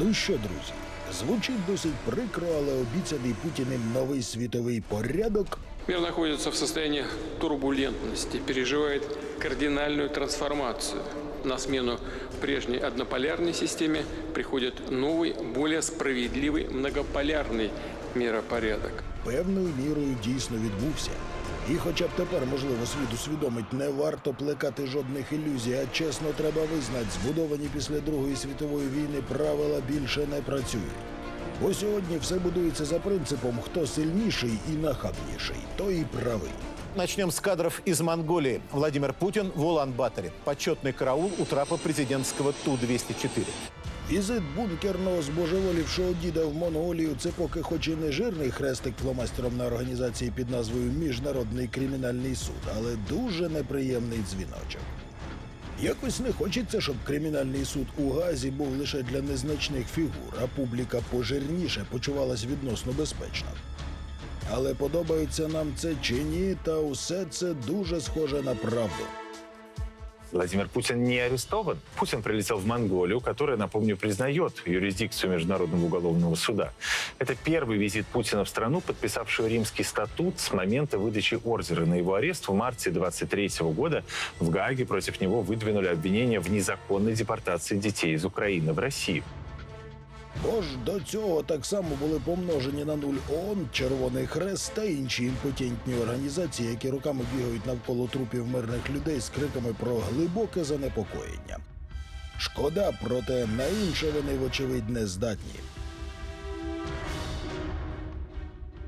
Ну що, друзі, звучить досить прикро, але обіцяний Путіним новий світовий порядок Мир находится в состоянии турбулентности, переживает кардинальную трансформацию. На смену прежней однополярной системе приходит новый, более справедливый многополярный миропорядок. певною мірою дійсно відбувся. і хоча б тепер, можливо, світ усвідомить, не варто плекати жодних ілюзій, а чесно треба визнати, збудовані після Другої світової війни правила більше не працюють. Бо сьогодні все будується за принципом, хто сильніший і нахабніший, той і правий. Начнем с кадров из Монголии. Владимир Путин в Улан-Баторе. Почетный караул у трапа президентского Ту-204. Візит бункерного збожеволівшого діда в Монголію це поки хоч і не жирний хрестик фломастером на організації під назвою Міжнародний кримінальний суд, але дуже неприємний дзвіночок. Якось не хочеться, щоб кримінальний суд у Газі був лише для незначних фігур, а публіка пожирніше почувалась відносно безпечно. Але подобається нам це чи ні, та усе це дуже схоже на правду. Владимир Путин не арестован. Путин прилетел в Монголию, которая, напомню, признает юрисдикцию Международного уголовного суда. Это первый визит Путина в страну, подписавшую Римский статут с момента выдачи ордера на его арест в марте 23 года. В Гааге против него выдвинули обвинения в незаконной депортации детей из Украины в Россию. Бо ж до цього так само були помножені на нуль ООН, Червоний Хрест та інші імпотентні організації, які руками бігають навколо трупів мирних людей з криками про глибоке занепокоєння. Шкода, проте на інше вони, вочевидь, не здатні.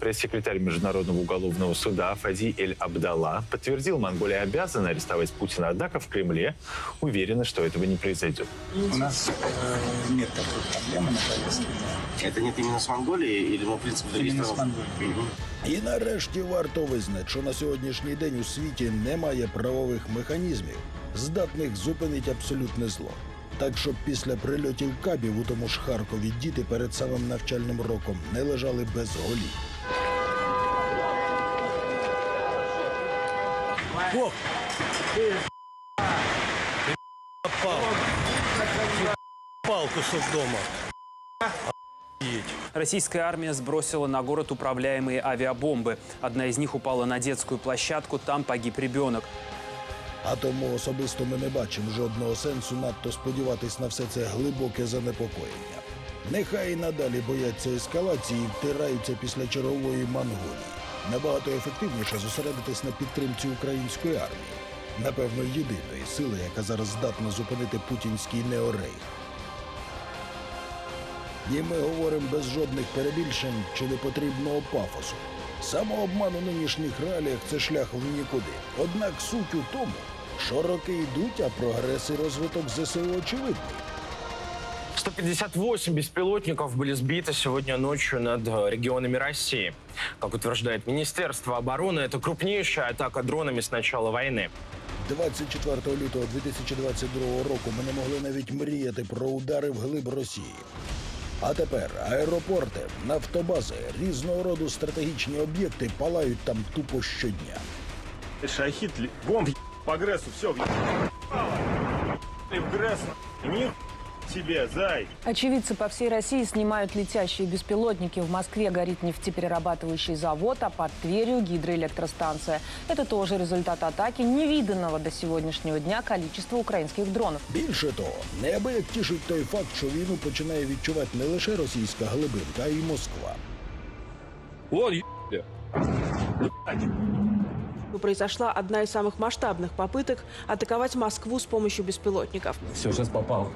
Пресс-секретарь Международного уголовного суда Фади Эль-Абдалла подтвердил, Монголия обязана арестовать Путина, однако в Кремле уверены, что этого не произойдет. У нас э, нет такой проблемы на повестке. Это нет именно с Монголией или мы, в принципе, другие Именно с страны? Монголией. Мгм. І нарешті варто визнати, що на сьогоднішній день у світі немає правових механізмів, здатних зупинити абсолютне зло. Так щоб після прильотів кабів у тому ж Харкові діти перед самим навчальним роком не лежали без голів. Палку, чтоб дома. Российская армия сбросила на город управляемые авиабомбы. Одна из них упала на детскую площадку, там погиб ребенок. А тому особисто ми не бачимо жодного сенсу надто сподіватись на все це глибоке занепокоєння. Нехай і надалі бояться ескалації і втираються після чергової Монголії. Набагато ефективніше зосередитись на підтримці української армії, напевно, єдиної сили, яка зараз здатна зупинити путінський неорейх. І ми говоримо без жодних перебільшень чи непотрібного пафосу. Самообман у нинішніх реаліях це шлях в нікуди. Однак суть у тому, що роки йдуть, а прогрес і розвиток ЗСУ очевидний. 158 беспилотников были сбиты сегодня ночью над э, регионами России. Как утверждает Министерство обороны, это крупнейшая атака дронами с начала войны. 24 лютого 2022 року ми не могли навіть мріяти про удари вглиб Росії. А тепер аеропорти, нафтобази, різного роду стратегічні об'єкти палають там тупо щодня. Шахид, ли- бомб по Грессу, все, Ты в Гресс, них тебе, зай. Очевидцы по всей России снимают летящие беспилотники. В Москве горит нефтеперерабатывающий завод, а под Тверью гидроэлектростанция. Это тоже результат атаки невиданного до сегодняшнего дня количества украинских дронов. Більше того, неабияк тішить той факт, що війну починає відчувати не лише російська глибинка, а й Москва. Вон, Произошла одна из самых масштабных попыток атаковать Москву с помощью беспилотников. Все, сейчас попал.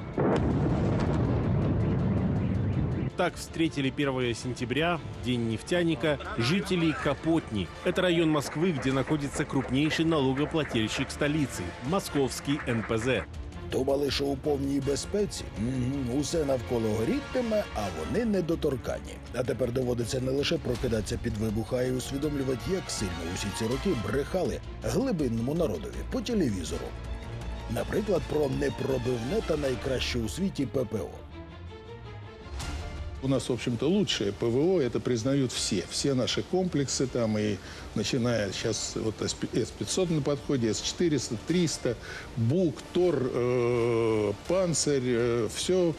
Так встретили 1 сентября, День нефтяника, жителей Капотни. Это район Москвы, где находится крупнейший налогоплательщик столицы – московский НПЗ. Думали, що у повній безпеці Мгм, усе навколо горітиме, а вони недоторкані. А тепер доводиться не лише прокидатися під вибух, а й усвідомлювати, як сильно усі ці роки брехали глибинному народові по телевізору. Наприклад, про непробивне та найкраще у світі ППО. У нас, в общем-то, лучшее ПВО, это признают все. Все наши комплексы там, и начиная сейчас вот С-500 на подходе, С-400, 300, БУК, ТОР, э, Панцирь, все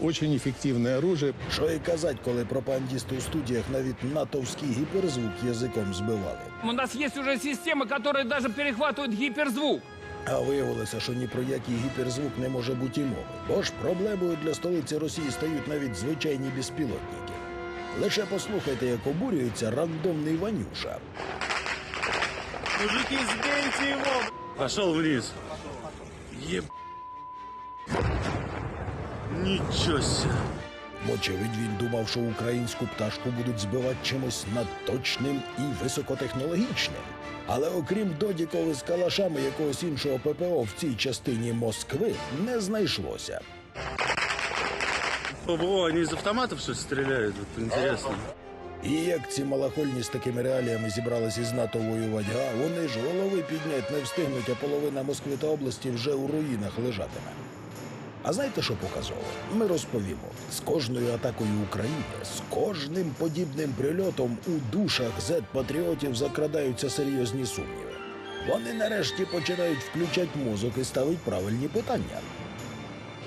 очень эффективное оружие. Що і казать, коли пропагандісти у студіях навіть натовський гіперзвук язиком збивали. У нас есть уже системы, которые даже перехватывают гиперзвук. А виявилося, що ні про який гіперзвук не може бути і мови. Бо ж проблемою для столиці Росії стають навіть звичайні безпілотники. Лише послухайте, як обурюється рандомний Ванюша. Мужики, сбейте его! Пошел вниз. Еб... Ничего себе. Вочевидь, він думав, що українську пташку будуть збивати чимось надточним і високотехнологічним. Але окрім додіков із калашами якогось іншого ППО в цій частині Москви не знайшлося. ПВО, они из автоматов что ли стреляют? Вот интересно. І як ці малахольні з такими реаліями зібралися із НАТО воювати, га, вони ж голови підняти не встигнуть, а половина Москви та області вже у руїнах лежатиме. А знаєте, що показово? Ми розповімо. З кожною атакою України, з кожним подібним прильотом у душах зет-патріотів закрадаються серйозні сумніви. Вони нарешті починають включати мозок і ставити правильні питання.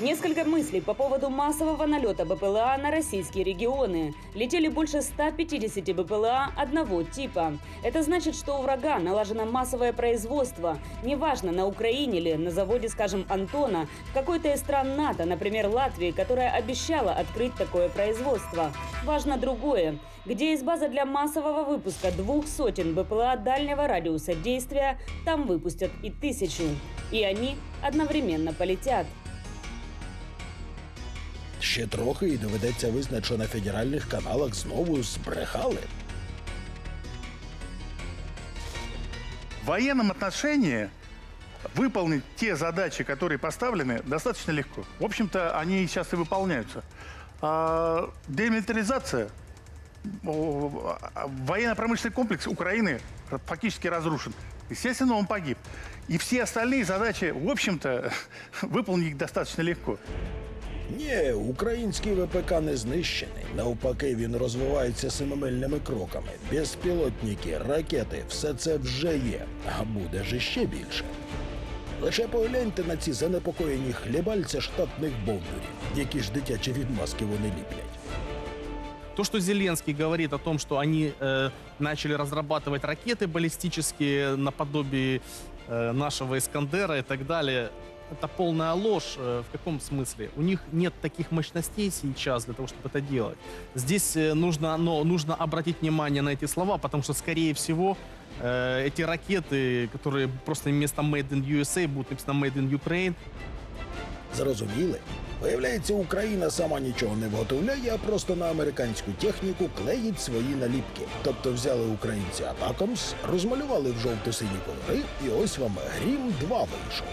Несколько мыслей по поводу массового налета БПЛА на российские регионы. Летели больше 150 БПЛА одного типа. Это значит, что у врага налажено массовое производство. Неважно, на Украине или на заводе, скажем, Антона, в какой-то из стран НАТО, например, Латвии, которая обещала открыть такое производство. Важно другое. Где есть база для массового выпуска двух сотен БПЛА дальнего радиуса действия, там выпустят и тысячу. И они одновременно полетят. Ще трохи і доведеться визнати, що на федеральних каналах знову збрехали. В военном отношении выполнить те задачи, которые поставлены, достаточно легко. В общем-то, они сейчас и выполняются. А демилитаризация, а, военно-промышленный комплекс Украины фактически разрушен. Естественно, он погиб. И все остальные задачи, в общем-то, выполнить их достаточно легко. Ні, український ВПК не знищений. Навпаки, він розвивається семимильними кроками. Безпілотники, ракети, все це вже є, а буде ж іще більше. Лише погляньте на ці занепокоєні хлібальця штатних бомберів, які ж дитячі відмазки вони ліплять. То, что Зеленский говорит о том, что они э, начали разрабатывать ракеты баллистические наподобие э, нашего Искандера и так далее, это полная ложь. Э, в каком смысле? У них нет таких мощностей сейчас для того, чтобы это делать. Здесь э, нужно, но нужно обратить внимание на эти слова, потому что, скорее всего, э, эти ракеты, которые просто вместо Made in USA будут написано Made in Ukraine, Зрозуміли? Виявляється, Україна сама нічого не виготовляє, а просто на американську техніку клеїть свої наліпки. Тобто взяли українці Атакомс, розмалювали в жовто-сині кольори, і ось вам Грім 2 вийшов.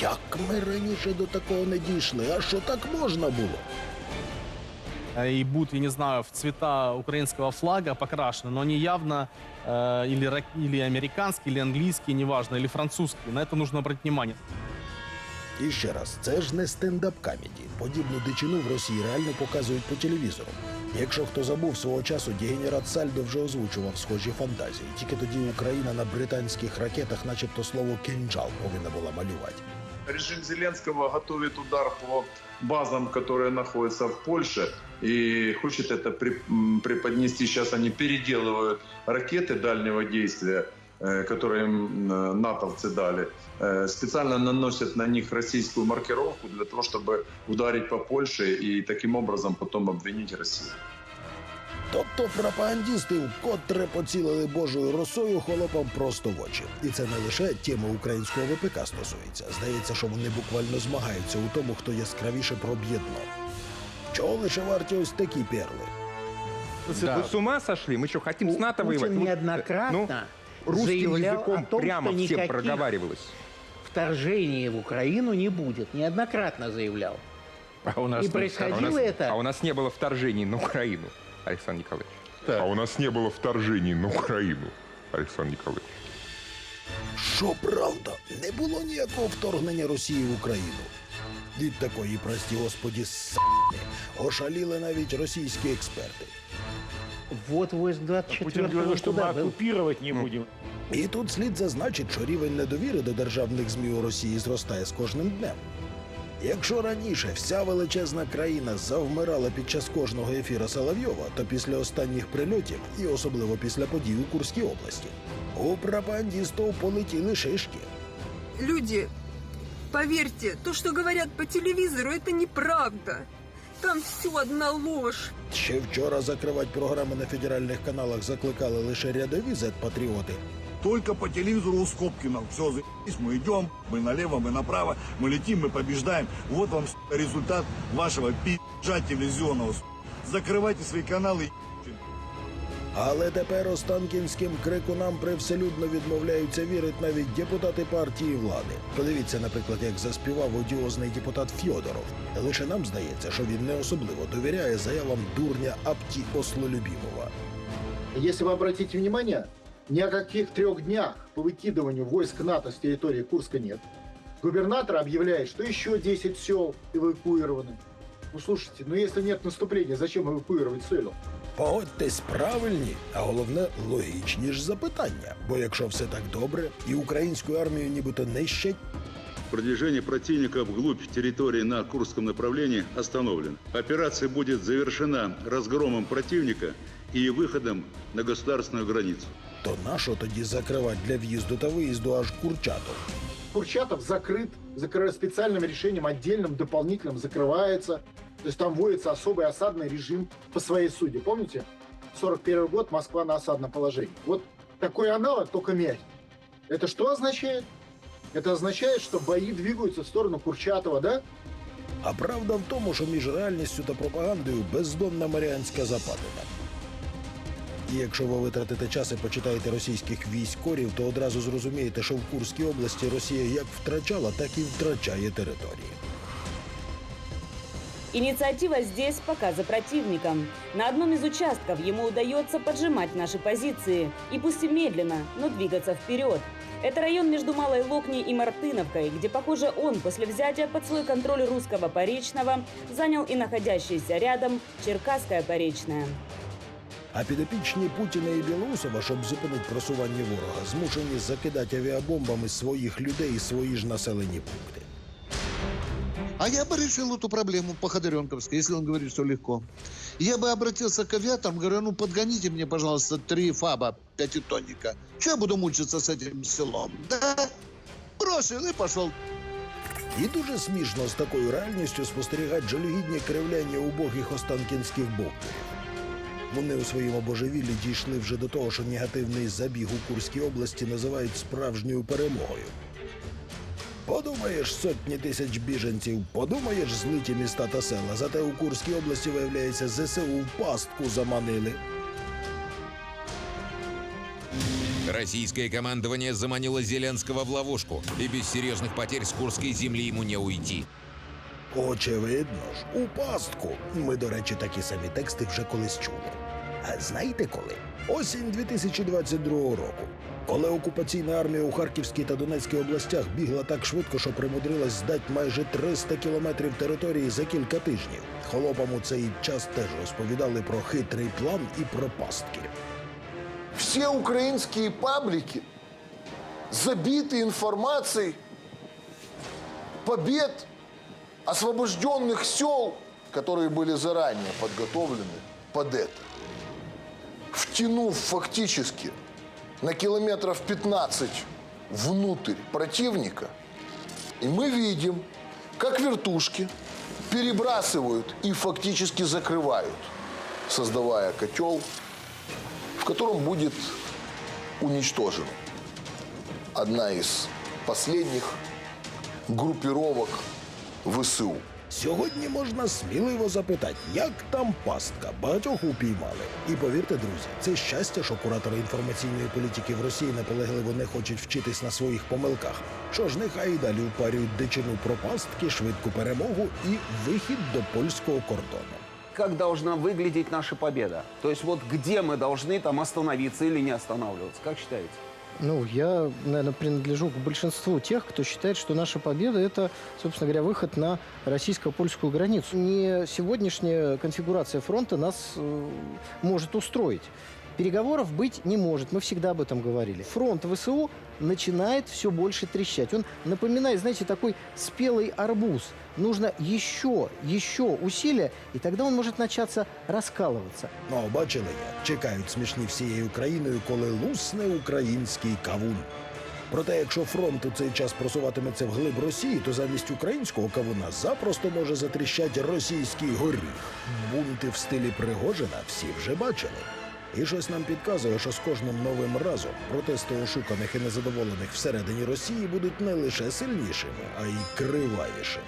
Як ми раніше до такого не дійшли? А що так можна було? э, и будут, я не знаю, в цвета украинского флага покрашены, но они явно э, или, ра- или американские, или английские, неважно, или французские. На это нужно обратить внимание. І ще раз, це ж не стендап камеді. Подібну дичину в Росії реально показують по телевізору. Якщо хто забув свого часу, дегенерат Сальдо вже озвучував схожі фантазії. Тільки тоді Україна на британських ракетах, начебто слово кінджал повинна була малювати. Режим Зеленского готовит удар по базам, которые находятся в Польше, и хочет это при- м, преподнести. Сейчас они переделывают ракеты дальнего действия, э, которые им э, натовцы дали, Э, специально наносят на них российскую маркировку для того, чтобы ударить по Польше и таким образом потом обвинить Россию. Тобто пропагандісти вкотре поцілили Божою росою холопам просто в очі. І це не лише теми українського ВПК стосується. Здається, що вони буквально змагаються у тому, хто яскравіше проб'є дно. Чого лише варті ось такі перли? Вы с ума сошли? Мы что, хотим с НАТО воевать? Путин Ну, неоднократно ну, русским заявлял языком о том, прямо что всем никаких проговаривалось. вторжения в Украину не будет. Неоднократно заявлял. А у нас И не- происходило а у нас- это- А у нас не было вторжений на Украину, Александр Николаевич. А у нас не было вторжений на Украину, Александр Николаевич. Що правда, не було ніякого вторгнення Росії в Україну. Від такої, прості господі, с***ни ошаліли навіть російські експерти. Вот войск 24 что мы оккупировать не будем. І тут слід зазначити, що рівень недовіри до державних ЗМІ у Росії зростає з кожним днем. Якщо раніше вся величезна країна завмирала під час кожного ефіра Соловйова, то після останніх прильотів, і особливо після подій у Курській області, у пропагандістів полетіли шишки. Люди, поверьте, то, что говорят по телевизору, это неправда. Там все одна ложь. Ще вчора закривати програми на федеральних каналах закликали лише рядові зет-патріоти. Только по телевизору у Скобкина. Все, за***ись, мы идем, мы налево, мы направо, мы летим, мы побеждаем. Вот вам с***, результат вашего пи***жа телевизионного. с***. Закрывайте свои каналы. и***те. Але тепер останкінським крикунам привселюдно відмовляються вірити навіть депутати партії влади. Подивіться, наприклад, як заспівав одіозний депутат Фьодоров. Лише нам здається, що він не особливо довіряє заявам дурня Апті Ослолюбімова. Если вы обратите внимание, ни о каких трех днях по выкидыванию войск НАТО с территории Курска нет. Губернатор объявляет, что еще 10 сел эвакуированы. Ну слушайте, ну если нет наступления, зачем эвакуировать село? Погодьтесь правильні, а головне логічні ж запитання. Бо якщо все так добре, і українську армію нібито нищать, Продвижение противника вглубь территории на Курском направлении остановлено. Операция будет завершена разгромом противника и выходом на государственную границу. то нащо тоді закривати для в'їзду та виїзду аж Курчатов? Курчатов закрыт, закрыт специальным решением, отдельным, дополнительным, закрывается. То есть там вводится особый осадный режим по своей сути. Помните? 41 год, Москва на осадном положении. Вот такой аналог, только мягкий. Это что означает? Это означает, что бои двигаются в сторону Курчатова, да? А правда в тому, що між реальністю та пропагандою бездонна Маріанська западина. І якщо ви витратите час і почитаєте російських військорів, то одразу зрозумієте, що в Курській області Росія як втрачала, так і втрачає території. Инициатива здесь пока за противником. На одном из участков ему удается поджимать наши позиции. И пусть и медленно, но двигаться вперед. Это район между Малой Локней и Мартыновкой, где, похоже, он после взятия под свой контроль русского Поречного занял и находящийся рядом Черкасская Поречная. А підопічні Путіна і Білоусова, щоб зупинити просування ворога, змушені закидати авіабомбами своїх людей і свої ж населені пункти. А я бы решил эту проблему по Ходоренковской, если он говорит, что легко. Я бы обратился к авиаторам, говорю, ну подгоните мне, пожалуйста, три фаба пятитонника. Че я буду мучиться с этим селом? Да, бросил и пошел. І дуже смішно з такою реальністю спостерігати жалюгідні кривляння убогих останкінських боків. Вони у своєму божевіллі дійшли вже до того, що негативний забіг у Курській області називають справжньою перемогою. Подумаєш, сотні тисяч біженців, подумаєш, злиті міста та села. Зате у Курській області, виявляється, ЗСУ в пастку заманили. Российское командование заманило Зеленского в ловушку, и без серьезных потерь с Курской земли ему не уйти. Очевидно ж, у пастку. Ми, до речі, такі самі тексти вже колись чули. А знаєте коли? Осінь 2022 року. Коли окупаційна армія у Харківській та Донецькій областях бігла так швидко, що примудрилась здати майже 300 кілометрів території за кілька тижнів. Холопам у цей час теж розповідали про хитрий план і про пастки. Все украинские паблики забиты информацией побед освобожденных сел, которые были заранее подготовлены под это. Втянув фактически на километров 15 внутрь противника, и мы видим, как вертушки перебрасывают и фактически закрывают, создавая котел, в котором будет уничтожена одна из последних группировок ВСУ. Сьогодні можна сміливо запитати, як там пастка. Багатьох упіймали. І повірте, друзі, це щастя, що куратори інформаційної політики в Росії наполегливо не хочуть вчитись на своїх помилках. Що ж, нехай і далі впарюють дичину про пастки, швидку перемогу і вихід до польського кордону. Как должна выглядеть наша победа? То есть вот где мы должны там остановиться или не останавливаться? Как считаете? Ну, я, наверное, принадлежу к большинству тех, кто считает, что наша победа – это, собственно говоря, выход на российско-польскую границу. Не сегодняшняя конфигурация фронта нас э, может устроить. Переговоров быть не может, мы всегда об этом говорили. Фронт ВСУ начинает все больше трещать. Он напоминает, знаете, такой спелый арбуз. Нужно еще, еще усилия, и тогда он может начаться раскалываться. Ну, бачили чекають смішні всією країною, коли лусне український кавун. Проте, якщо фронт у цей час просуватиметься вглиб Росії, то замість українського кавуна запросто може затріщати російський горіх. Бунти в стилі Пригожина всі вже бачили. І щось нам підказує, що з кожним новим разом протести ошуканих і незадоволених всередині Росії будуть не лише сильнішими, а й кривавішими.